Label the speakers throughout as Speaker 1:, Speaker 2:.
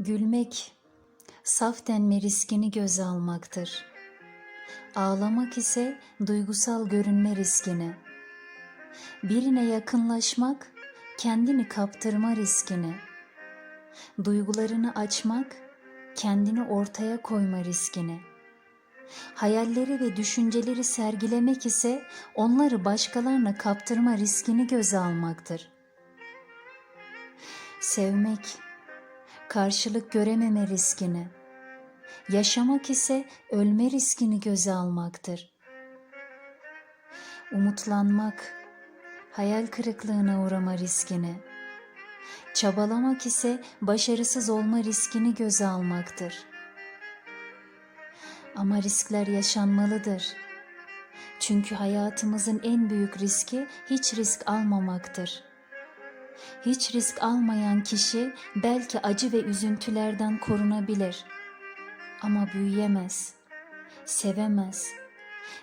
Speaker 1: Gülmek, saf denme riskini göze almaktır. Ağlamak ise duygusal görünme riskini. Birine yakınlaşmak, kendini kaptırma riskini. Duygularını açmak, kendini ortaya koyma riskini. Hayalleri ve düşünceleri sergilemek ise onları başkalarına kaptırma riskini göze almaktır. Sevmek, karşılık görememe riskini, yaşamak ise ölme riskini göze almaktır. Umutlanmak, hayal kırıklığına uğrama riskini, çabalamak ise başarısız olma riskini göze almaktır. Ama riskler yaşanmalıdır. Çünkü hayatımızın en büyük riski hiç risk almamaktır. Hiç risk almayan kişi belki acı ve üzüntülerden korunabilir. Ama büyüyemez, sevemez,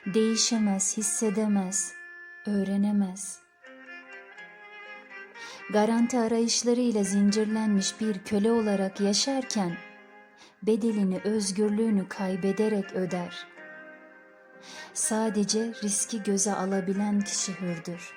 Speaker 1: değişemez, hissedemez, öğrenemez. Garanti arayışlarıyla zincirlenmiş bir köle olarak yaşarken bedelini özgürlüğünü kaybederek öder. Sadece riski göze alabilen kişi hürdür.